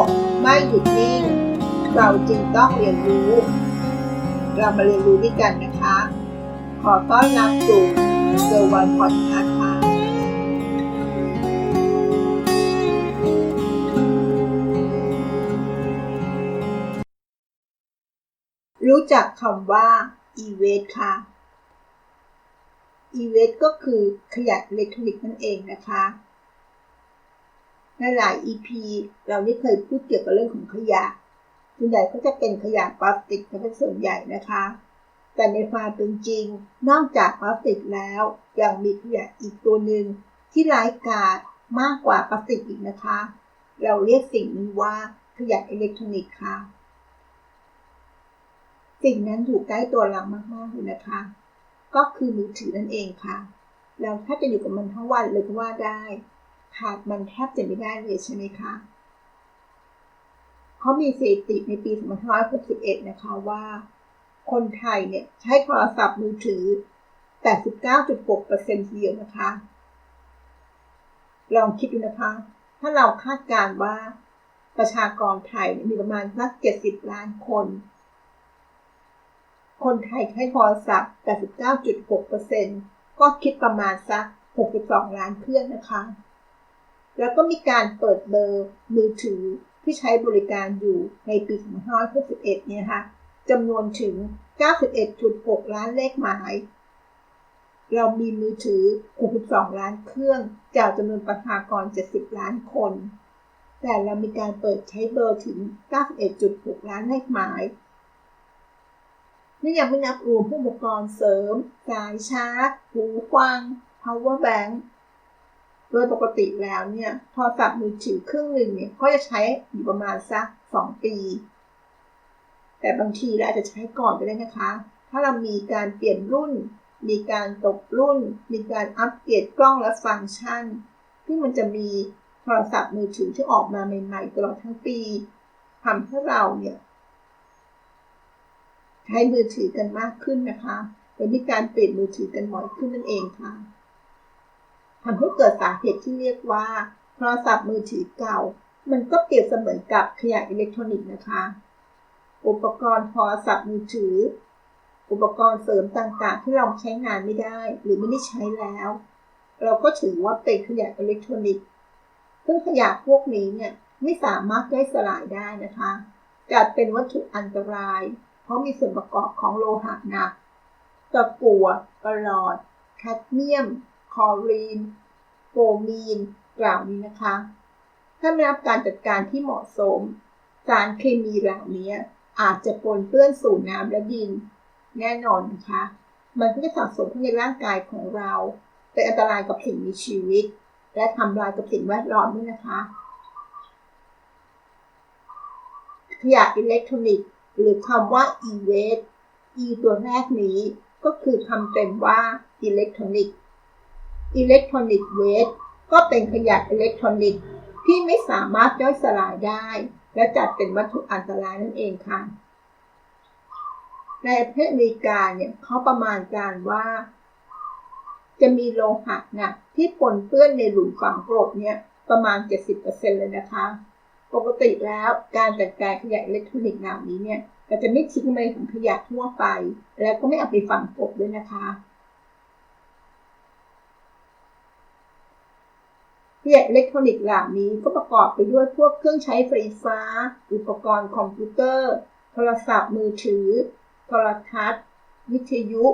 กไม่หยุดนิ่ง เราจึงต้องเรียนรู้ เรามาเรียนรู้ด้วยกันนะคะ ขอต้อนรับสู่เซอร์วันพอดคาส์ค่ะรู้จักคำว่า e-waste ค่ะ e-waste ก็คือขยะอิเล็กทรอนิกส์นั่นเองนะคะ หลาย EP เราได้เคยพูดเกี่ยวกับเรื่องของขยะส่วนใหญ่ก็จะเป็นขยะพลาสติกเป็นส่วนใหญ่นะคะ แต่ในความเป็นจริง นอกจากพลาสติกแล้วยังมีขยะอีกตัวหนึ่งที่ร้ายกาจมากกว่าพลาสติกอีกนะคะ เราเรียกสิ่งนี้ว่าขยะอิเล็กทรอนิกส์ค่ะ สิ่งนั้นอยู่ใกล้ตัวเรามากๆเลยนะคะ ก็คือมือถือนั่นเองค่ะ เราแทบจะอยู่กับมันทั้งวันเลยก็ว่าได้ ขาดมันแทบจะไม่ได้เลยใช่ไหมคะเขามีสถิติในปี 2561 นะคะว่า คนไทยเนี่ยใช้โทรศัพท์มือถือ 89.6%ทเดียวนะคะ ลองคิดดูนะคะ ถ้าเราคาดการณ์ว่าประชากรไทยมีประมาณสัก 70 ล้านคน คนไทยใช้โทรศัพท์ 89.6%ก็คิดประมาณสัก 62 ล้านเครื่องนะคะ แล้วก็มีการเปิดเบอร์มือถือที่ใช้บริการอยู่ในปี 2561 เนี่ยค่ะจำนวนถึง 91.6 ล้านเลขหมาย เรามีมือถือ 62 ล้านเครื่อง จากจำนวนประชากร 70 ล้านคน แต่เรามีการเปิดใช้เบอร์ถึง 91.6 ล้านเลขหมายนี่ยังไม่นับรวมผู้อุปกรณ์เสริม สายชาร์จ หูฟัง power bank โดยปกติแล้วเนี่ยโทรศัพท์มือถือเครื่องหนึ่งเนี่ยก็จะใช้อยู่ประมาณสัก2ปี แต่บางทีเราอาจจะใช้ก่อนก็ได้นะคะ ถ้าเรามีการเปลี่ยนรุ่น มีการตกรุ่น มีการอัปเกรดกล้องและฟังก์ชัน ที่มันจะมีโทรศัพท์มือถือที่ออกมาใหม่ๆตลอดทั้งปีทำให้เราเนี่ยใช้มือถือกันมากขึ้นนะคะโดยมีการเปลี่ยนมือถือกันบ่อยขึ้นนั่นเองค่ะ ทำให้เกิดสาเหตุที่เรียกว่าโทรศัพท์มือถือเก่า มันก็เปรียบเสมือนกับขยะอิเล็กทรอนิกส์นะคะ อุปกรณ์โทรศัพท์มือถือ อุปกรณ์เสริมต่างๆ ที่เราใช้งานไม่ได้ หรือไม่ได้ใช้แล้ว เราก็ถือว่าเป็นขยะอิเล็กทรอนิกส์ ซึ่งขยะพวกนี้เนี่ยไม่สามารถย่อยสลายได้นะคะจัดเป็นวัตถุอันตราย เพราะมีส่วนประกอบของโลหะหนักตะกั่วกระหลอด แคดเมียม คอรีนโฟมีนเหล่าวนี้นะคะ ถ้าไม่รับการจัดการที่เหมาะสม สารเคมีเหล่านี้อาจจะปนเปื้อนสู่น้ำและดิน แน่นอนนะคะ มันก็จะสะสมในร่างกายของเรา เป็นอันตรายกับสิ่งมีชีวิต และทำลายกับสิ่งแวดล้อมด้วยนะคะขยะอิเล็กทรอนิกส์ หรือคำว่า e-waste e ตัวแรกนี้ก็คือคำเต็มว่าอิเล็กทรอนิกส์ อิเล็กทรอนิกส์เวสก็เป็นขยะอิเล็กทรอนิกส์ที่ไม่สามารถย่อยสลายได้ และจัดเป็นวัตถุอันตรายนั่นเองค่ะ ในประเทศอเมริกาเนี่ยเขาประมาณการว่า จะมีโลหะนักที่ปนเปื้อนในหลุมฝังกลบเนี่ยประมาณ 70%เลยนะคะ ปกติแล้วการจัดการขยะอิเล็กทรอนิกส์เหล่านี้เนี่ยเราจะไม่ทิ้งในถังขยะทั่วไป แล้วก็ไม่เอาไปฝังกลบด้วยนะคะ ขยะอิเล็กทรอนิกส์เหล่านี้ก็ประกอบไปด้วยพวกเครื่องใช้ไฟฟ้า อุปกรณ์คอมพิวเตอร์ โทรศัพท์มือถือ โทรทัศน์ วิทยุ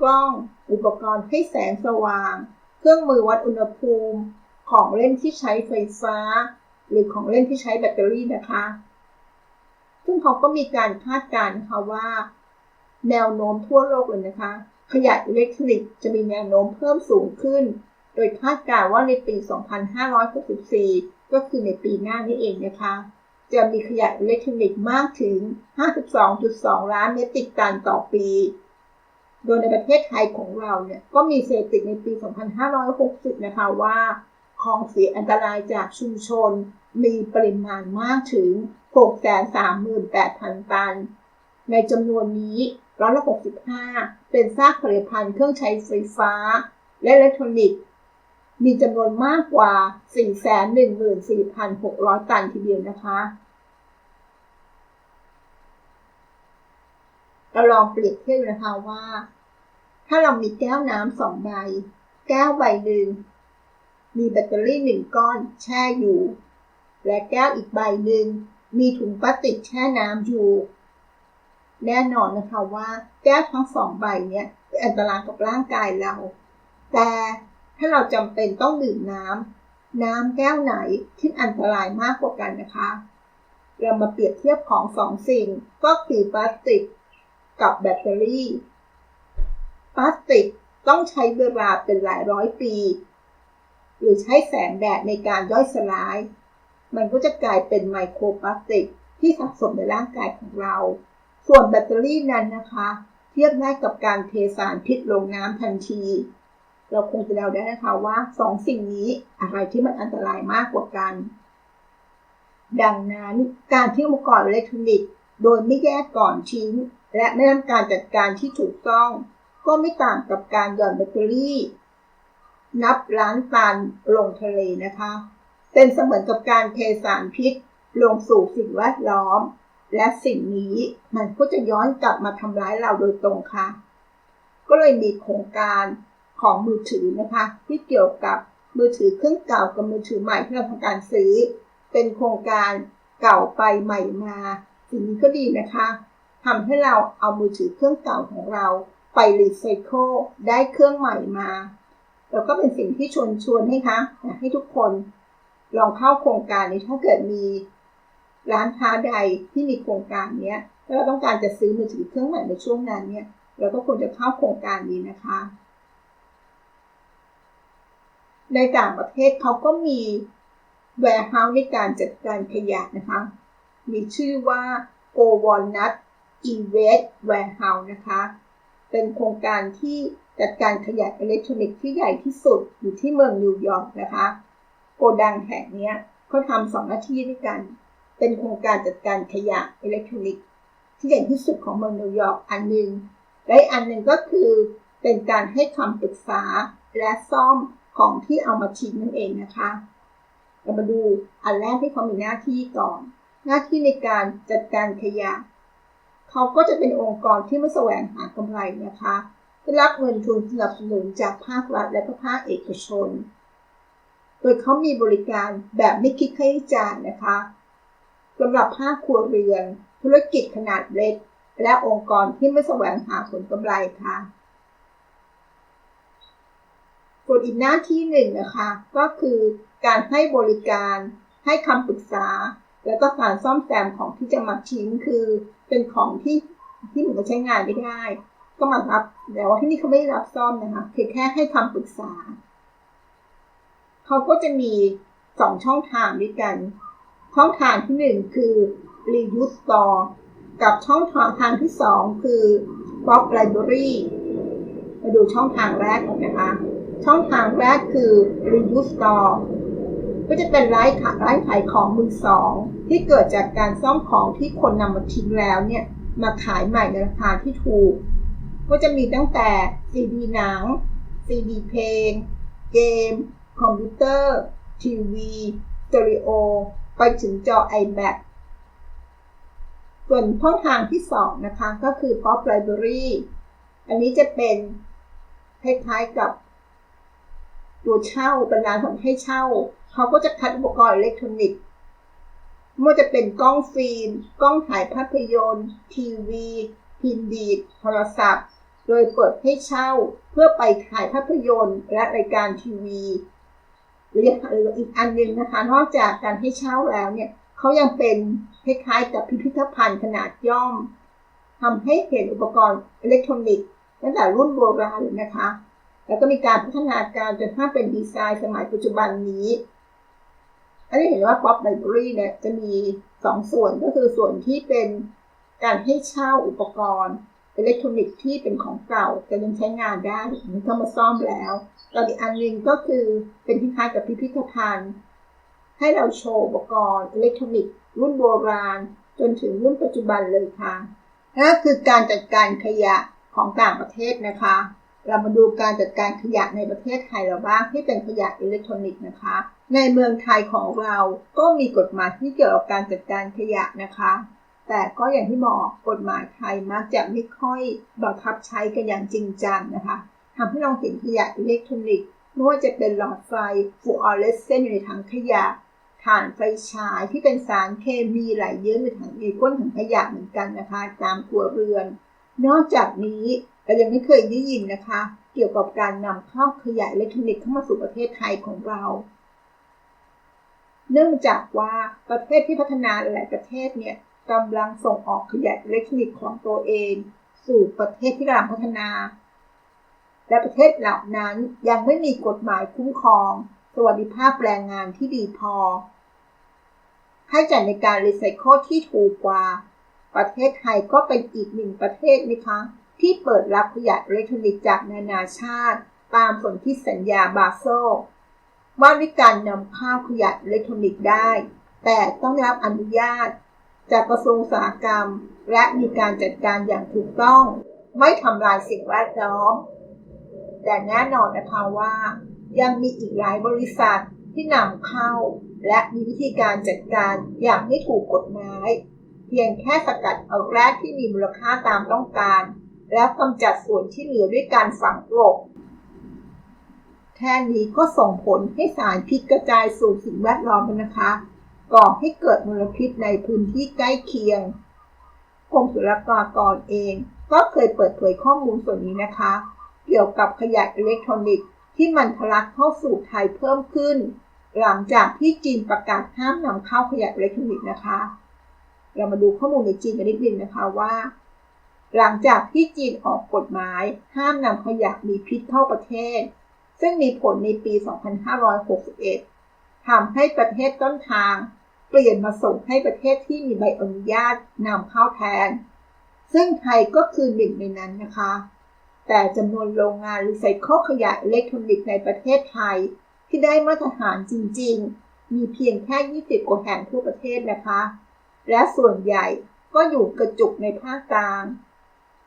กล้อง อุปกรณ์ให้แสงสว่าง เครื่องมือวัดอุณหภูมิ ของเล่นที่ใช้ไฟฟ้า หรือของเล่นที่ใช้แบตเตอรี่นะคะ ซึ่งเขาก็มีการคาดการณ์นะคะว่า แนวโน้มทั่วโลกเลยนะคะ ขยะอิเล็กทรอนิกส์จะมีแนวโน้มเพิ่มสูงขึ้น ดยคาดการว่าในปี 2564 ก็คือในปีหน้านี้เองนะคะ จะมีขยะอิเล็กทรอนิกส์มากถึง 52.2 ล้านเมตริกตันต่อปี โดยในประเทศไทยของเราเนี่ยก็มีสถิติในปี 2560 นะคะว่า ของเสียอันตรายจากชุมชนมีปริมาณมากถึง 638,000 ตัน ในจำนวนนี้ร้อยละ65 เป็นซากผลิตภัณฑ์เครื่องใช้ไฟฟ้าและอิเล็กทรอนิกส์ มีจำนวนมากกว่า 414,600 ตันทีเดียวนะคะ เราลองเปรียบเทียบนะคะว่า ถ้าเรามีแก้วน้ำสองใบ แก้วใบหนึ่ง มีแบตเตอรี่หนึ่งก้อนแช่อยู่ และแก้วอีกใบหนึ่ง มีถุงพลาสติกแช่น้ำอยู่ แน่นอนนะคะว่า แก้วทั้งสองใบเนี้ยเป็นอันตรายกับร่างกายเรา แต่ ถ้าเราจำเป็นต้องดื่มน้ำน้ำแก้วไหนที่อันตรายมากกว่ากันนะคะ เรามาเปรียบเทียบของสองสิ่ง ก็คือพลาสติกกับแบตเตอรี่ พลาสติกต้องใช้เวลาเป็นหลายร้อยปี หรือใช้แสงแดดในการย่อยสลาย มันก็จะกลายเป็นไมโครพลาสติกที่สะสมในร่างกายของเรา ส่วนแบตเตอรี่นั้นนะคะ เทียบได้กับการเทสารพิษลงน้ำทันที เราคงจะเดาได้นะคะว่าสองสิ่งนี้อะไรที่มันอันตรายมากกว่ากัน ดังนั้นการที่อุปกรณ์อิเล็กทรอนิกส์โดยไม่แยกก่อนทิ้งและไม่ทำการจัดการที่ถูกต้อง ก็ไม่ต่างกับการหย่อนแบตเตอรี่ นับล้านตันลงทะเลนะคะ เป็นเสมือนกับการเทสารพิษ ลงสู่สิ่งแวดล้อม และสิ่งนี้มันก็จะย้อนกลับมาทำร้ายเราโดยตรงค่ะ ก็เลยมีโครงการ ของมือถือนะคะที่เกี่ยวกับมือถือเครื่องเก่ากับมือถือใหม่ที่เราทำการซื้อ เป็นโครงการเก่าไปใหม่มาสิ่งนี้ก็ดีนะคะทำให้เราเอามือถือเครื่องเก่าของเราไปรีไซเคิลได้เครื่องใหม่มาแล้วก็เป็นสิ่งที่ชวนชวนให้คะให้ทุกคนลองเข้าโครงการนี้ถ้าเกิดมีร้านค้าใดที่มีโครงการนี้แล้วเราต้องการจะซื้อมือถือเครื่องใหม่ในช่วงนั้นเนี่ยเราก็ควรจะเข้าโครงการนี้นะคะ ในต่างประเทศเขาก็มี warehouse ในการจัดการขยะนะคะ มีชื่อว่า Go Walnut e-waste warehouse นะคะ เป็นโครงการที่จัดการขยะอิเล็กทรอนิกส์ที่ใหญ่ที่สุดอยู่ที่เมืองนิวยอร์กนะคะ โกดังแห่งนี้เขาทำสองหน้าที่ด้วยกัน เป็นโครงการจัดการขยะอิเล็กทรอนิกส์ที่ใหญ่ที่สุดของเมืองนิวยอร์กอันหนึ่งและอันหนึ่งก็คือเป็นการให้คำปรึกษาและซ่อม ของที่เอามาทิ้งนั่นเองนะคะ เรามาดูอันแรกที่เขามีหน้าที่ก่อน หน้าที่ในการจัดการขยะ เขาก็จะเป็นองค์กรที่ไม่แสวงหากำไรนะคะได้รับเงินทุนสนับสนุนจากภาครัฐและภาคเอกชน โดยเขามีบริการแบบไม่คิดค่าใช้จ่ายนะคะสำหรับภาคครัวเรือน ธุรกิจขนาดเล็ก และองค์กรที่ไม่แสวงหาผลกำไรค่ะ ส่วนอีกหน้าที่หนึ่งนะคะ ก็คือการให้บริการ ให้คำปรึกษา แล้วก็การซ่อมแซมของที่จะมาทิ้งคือ เป็นของที่ที่หนูใช้งานไม่ได้ ก็มารับแต่ว่าที่นี่เขาไม่ได้รับซ่อมนะคะเพียงแค่ให้คำปรึกษาเขาก็จะมีสองช่องทางด้วยกัน ช่องทางที่หนึ่งคือ reuse store กับช่องทางทางที่สองคือ Bob Library มาดูช่องทางแรกก่อนนะคะ ช่องทางแรกคือ reuse store ก็จะเป็นร้านขายร้านขายของมือสอง ที่เกิดจากการซ่อมของที่คนนำมาทิ้งแล้วเนี่ย มาขายใหม่ในราคาที่ถูก ก็จะมีตั้งแต่ซีดีหนังซีดีเพลง เกม คอมพิวเตอร์ ทีวีสเตอริโอ ไปถึงจอ iPad ส่วนช่องทางที่ 2 นะคะ ก็คือ Pop Library อันนี้จะเป็นคล้ายๆกับ ตัวเช่าเป็นร้านทำให้เช่า เขาก็จะคัดอุปกรณ์อิเล็กทรอนิกส์ไม่ว่าจะเป็นกล้องฟิล์ม กล้องถ่ายภาพยนตร์ ทีวีพิมพ์ดีดโทรศัพท์ โดยเปิดให้เช่าเพื่อไปถ่ายภาพยนตร์ และรายการทีวีหรืออีกอันหนึ่งนะคะ นอกจากการให้เช่าแล้วเนี่ยเขายังเป็นคล้ายๆกับพิพิธภัณฑ์ขนาดย่อมทำให้เห็นอุปกรณ์อิเล็กทรอนิกส์ตั้งแต่รุ่นโบราณนะคะ แล้วก็มีการพัฒนาการจนถ้าเป็นดีไซน์สมัยปัจจุบันนี้อันนี้เห็นว่า Pop Library เนี่ยจะมีสองส่วนก็คือส่วนที่เป็นการให้เช่าอุปกรณ์อิเล็กทรอนิกส์ที่เป็นของเก่าแต่ยังใช้งานได้มันเข้ามาซ่อมแล้วแล้วอีกอันหนึ่งก็คือเป็นคล้ายๆกับพิพิธภัณฑ์ ให้เราโชว์อุปกรณ์อิเล็กทรอนิกส์รุ่นโบราณ จนถึงรุ่นปัจจุบันเลยค่ะนั่นคือการจัดการขยะของต่างประเทศนะคะ เรามาดูการจัดการขยะในประเทศไทยเราบ้างที่เป็นขยะอิเล็กทรอนิกส์นะคะ ในเมืองไทยของเราก็มีกฎหมายที่เกี่ยวกับการจัดการขยะนะคะ แต่ก็อย่างที่บอกกฎหมายไทยมักจะไม่ค่อยบังคับใช้กันอย่างจริงจังนะคะทำให้เราเห็นขยะอิเล็กทรอนิกส์ไม่ว่าจะเป็นหลอดไฟฟูออเรสเซนต์อยู่ในถังขยะถ่านไฟฉายที่เป็นสารเคมีไหลเยิ้มในถังในก้นถังขยะเหมือนกันนะคะ ตามครัวเรือน นอกจากนี้เรายังไม่เคยได้ยินนะคะ เกี่ยวกับการนำเข้าขยะอิเล็กทรอนิกส์เข้ามาสู่ประเทศไทยของเรา เนื่องจากว่าประเทศที่พัฒนาหลายประเทศเนี่ยกำลังส่งออกขยะอิเล็กทรอนิกส์ของตัวเอง สู่ประเทศที่กำลังพัฒนา และประเทศเหล่านั้นยังไม่มีกฎหมายคุ้มครอง สวัสดิภาพแรงงานที่ดีพอ ให้จ่ายในการรีไซเคิลที่ถูกกว่า ประเทศไทยก็เป็นอีกหนึ่งประเทศนะคะ ที่เปิดรับขยะอิเล็กทรอนิกส์จากนานาชาติ ตามสนธิสัญญาบาโซว่าด้วยการนำเข้าขยะอิเล็กทรอนิกส์ได้ แต่ต้องได้รับอนุญาต จากกระทรวงอุตสาหกรรม และมีการจัดการอย่างถูกต้อง ไม่ทำลายสิ่งแวดล้อม แต่แน่นอนนะคะว่า ยังมีอีกหลายบริษัทที่นำเข้า และมีวิธีการจัดการอย่างไม่ถูกกฎหมาย เพียงแค่สกัดเอาแร่ที่มีมูลค่าตามต้องการ แล้วกำจัดส่วนที่เหลือด้วยการฝังกลบแค่นี้ก็ส่งผลให้สารพิษกระจายสู่สิ่งแวดล้อมนะคะ ก่อให้เกิดมลพิษในพื้นที่ใกล้เคียงกรมศุลกากรเอง ก็เคยเปิดเผยข้อมูลส่วนนี้นะคะ เกี่ยวกับขยะอิเล็กทรอนิกส์ที่มันทะลักเข้าสู่ไทยเพิ่มขึ้น หลังจากที่จีนประกาศห้ามนำเข้าขยะอิเล็กทรอนิกส์นะคะ เรามาดูข้อมูลในจีนกันนิดนึงนะคะว่า หลังจากที่จีนออกกฎหมาย ห้ามนำขยะมีพิษเข้าประเทศ ซึ่งมีผลในปี 2561ทำให้ประเทศต้นทาง เปลี่ยนมาส่งให้ประเทศที่มีใบอนุญาตนำเข้าแทน ซึ่งไทยก็คือหนึ่งในนั้นนะคะ แต่จำนวนโรงงานรีไซเคิลขยะอิเล็กทรอนิกส์ในประเทศไทย ที่ได้มาตรฐานจริง ๆ มีเพียงแค่ 20 กว่าแห่งทั่วประเทศนะคะ และส่วนใหญ่ก็อยู่กระจุกในภาคกลาง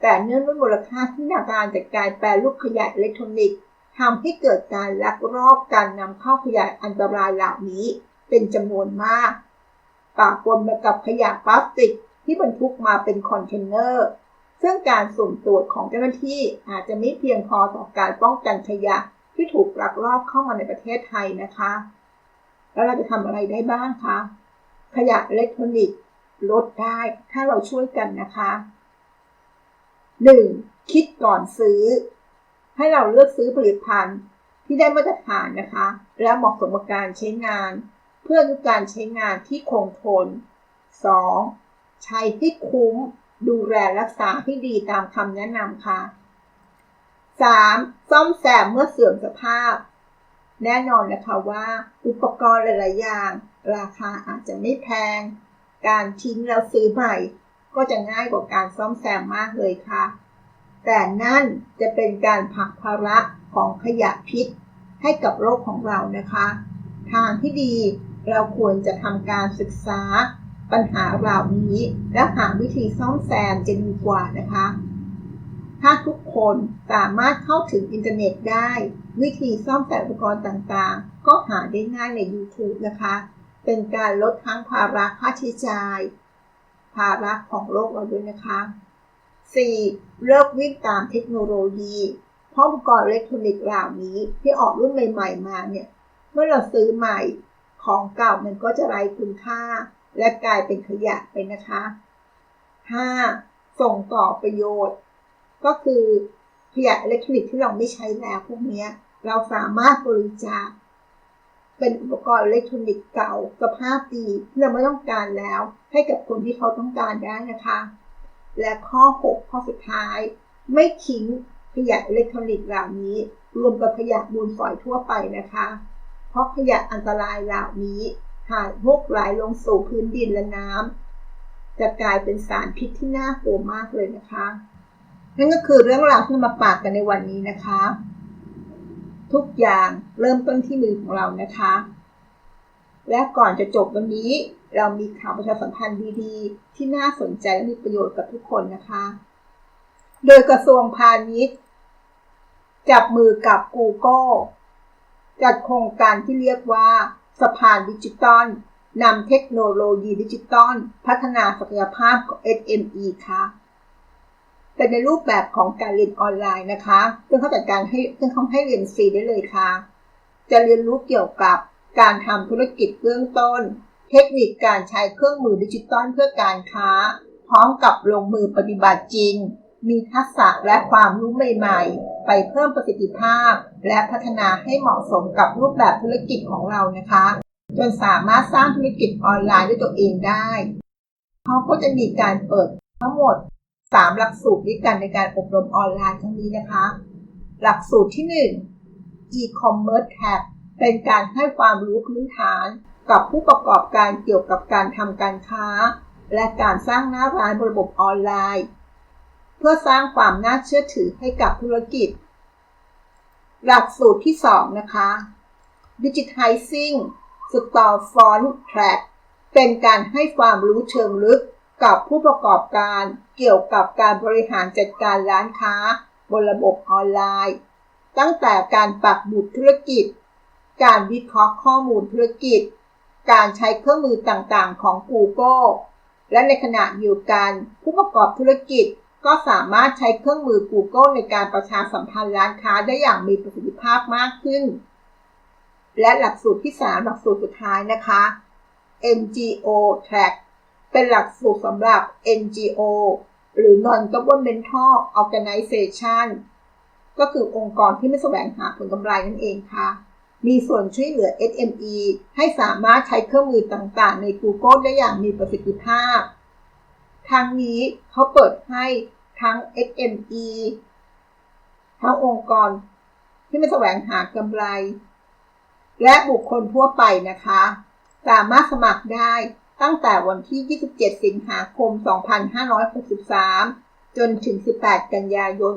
แต่เนื่องด้วยมูลค่าที่นาการจากการแปรรูปขยะอิเล็กทรอนิกส์ทำให้เกิดการลักลอบการนำเข้าขยะอันตรายเหล่านี้เป็นจำนวนมากปะปนมากับขยะพลาสติกที่บรรทุกมาเป็นคอนเทนเนอร์ ซึ่งการสุ่มตรวจของเจ้าหน้าที่อาจจะไม่เพียงพอต่อการป้องกันขยะที่ถูกลักลอบเข้ามาในประเทศไทยนะคะ แล้วเราจะทำอะไรได้บ้างคะ ขยะอิเล็กทรอนิกส์ ลดได้ถ้าเราช่วยกันนะคะ 1. คิดก่อนซื้อ ให้เราเลือกซื้อผลิตภัณฑ์ที่ได้มาตรฐานนะคะ และเหมาะสมกับการใช้งาน เพื่อการใช้งานที่คงทน 2. ใช้ให้คุ้มดูแลรักษาให้ดีตามคำแนะนำค่ะ 3. ซ่อมแซมเมื่อเสื่อมสภาพ แน่นอนนะคะว่า อุปกรณ์หลายๆอย่าง ราคาอาจจะไม่แพง การทิ้งแล้วซื้อใหม่ ก็จะง่ายกว่าการซ่อมแซมมากเลยค่ะ แต่นั่นจะเป็นการผลักภาระของขยะพิษให้กับโลกของเรานะคะ ทางที่ดีเราควรจะทำการศึกษาปัญหาเหล่านี้ และหาวิธีซ่อมแซมจะดีกว่านะคะ ถ้าทุกคนสามารถเข้าถึงอินเทอร์เน็ตได้ วิธีซ่อมแซมอุปกรณ์ต่างๆ ก็หาได้ง่ายใน YouTube นะคะ เป็นการลดทั้งภาระค่าใช้จ่าย ภาระของโลกเราด้วยนะคะ 4. เลิกวิ่งตามเทคโนโลยีเพราะอุปกรณ์อิเล็กทรอนิกส์เหล่านี้ที่ออกรุ่นใหม่ ๆ มาเนี่ย เมื่อเราซื้อใหม่ของเก่ามันก็จะไร้คุณค่า และกลายเป็นขยะไปนะคะ 5. ส่งต่อประโยชน์ ก็คือขยะอิเล็กทรอนิกส์ที่เราไม่ใช้แล้วพวกนี้เราสามารถบริจาค เป็นอุปกรณ์อิเล็กทรอนิกส์เก่าสภาพดีที่เราไม่ต้องการแล้ว ให้กับคนที่เขาต้องการได้นะคะ และข้อ 6 ข้อสุดท้าย ไม่ทิ้งขยะอิเล็กทรอนิกส์เหล่านี้ รวมกับขยะมูลฝอยทั่วไปนะคะ เพราะขยะอันตรายเหล่านี้หากพวกไหลลงสู่พื้นดินและน้ำจะกลายเป็นสารพิษที่น่ากลัวมากเลยนะคะ นั่นก็คือเรื่องราวที่มาปากกันในวันนี้นะคะ ทุกอย่างเริ่มต้นที่มือของเรานะคะ และก่อนจะจบวันนี้ เรามีข่าวประชาสัมพันธ์ดีๆ ที่น่าสนใจและมีประโยชน์กับทุกคนนะคะ โดยกระทรวงพาณิชย์ จับมือกับ Google จัดโครงการที่เรียกว่าสะพานดิจิตอลนำเทคโนโลยีดิจิตอลพัฒนาศักยภาพของ SME ค่ะ เป็นในรูปแบบของการเรียนออนไลน์นะคะ ซึ่งเขาจัดการให้ซึ่งเขาให้เรียนฟรีได้เลยค่ะ จะเรียนรู้เกี่ยวกับการทำธุรกิจเบื้องต้น เทคนิคการใช้เครื่องมือดิจิตอลเพื่อการค้า พร้อมกับลงมือปฏิบัติจริง มีทักษะและความรู้ใหม่ๆ ไปเพิ่มประสิทธิภาพ และพัฒนาให้เหมาะสมกับรูปแบบธุรกิจของเรานะคะ จนสามารถสร้างธุรกิจออนไลน์ด้วยตัวเองได้เขาก็จะมีการเปิดทั้งหมด 3 หลักสูตรด้วยกันในการอบรมออนไลน์ครั้งนี้นะคะ หลักสูตรที่ 1 e-commerce tab เป็นการให้ความรู้พื้นฐานกับผู้ประกอบการเกี่ยวกับการทำการค้า และการสร้างหน้าร้านบนระบบออนไลน์ เพื่อสร้างความน่าเชื่อถือให้กับธุรกิจ หลักสูตรที่ 2 นะคะ Digitizing Store Front Track เป็นการให้ความรู้เชิงลึก กับผู้ประกอบการเกี่ยวกับการบริหารจัดการร้านค้า บนระบบออนไลน์ ตั้งแต่การปักหมุดธุรกิจ การวิเคราะห์ข้อมูลธุรกิจ การใช้เครื่องมือต่างๆ ของ Google และในขณะเดียวกันผู้ประกอบธุรกิจก็สามารถใช้เครื่องมือ Google ในการประชาสัมพันธ์ร้านค้าได้อย่างมีประสิทธิภาพมากขึ้น และหลักสูตรที่ 3 หลักสูตรสุดท้ายนะคะ NGO Track เป็นหลักสูตรสำหรับ NGO หรือ Non Governmental Organization ก็คือองค์กรที่ไม่แสวงหาผลกำไรนั่นเองค่ะ มีส่วนช่วยเหลือ SME ให้สามารถใช้เครื่องมือต่างๆ ใน Google ได้อย่างมีประสิทธิภาพ ทางนี้เขาเปิดให้ทั้ง SME ทั้งองค์กรที่ไม่แสวงหากำไร และบุคคลทั่วไปนะคะ สามารถสมัครได้ ตั้งแต่วันที่ 27 สิงหาคม 2563 จนถึง 18 กันยายน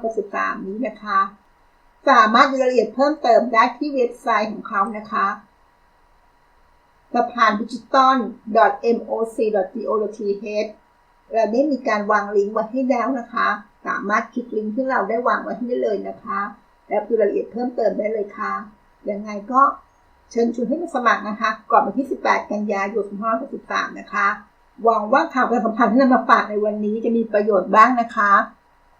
2563 นี้นะคะ สามารถดูรายละเอียดเพิ่มเติมได้ที่เว็บไซต์ของเขานะคะสะพานดิจิตอล moc.go.th เราได้มีการวางลิงก์ไว้ให้แล้วนะคะ สามารถคลิกลิงก์ที่เราได้วางไว้ให้ได้เลยนะคะ แล้วดูรายละเอียดเพิ่มเติมได้เลยค่ะ ยังไงก็ เชิญชวนให้มาสมัครนะคะ ก่อนวันที่ 18 กันยายน2563นะคะ หวังว่าข่าวประชาสัมพันธ์ที่นำมาฝากในวันนี้จะมีประโยชน์บ้างนะคะ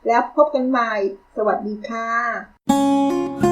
แล้วพบกันใหม่ สวัสดีค่ะ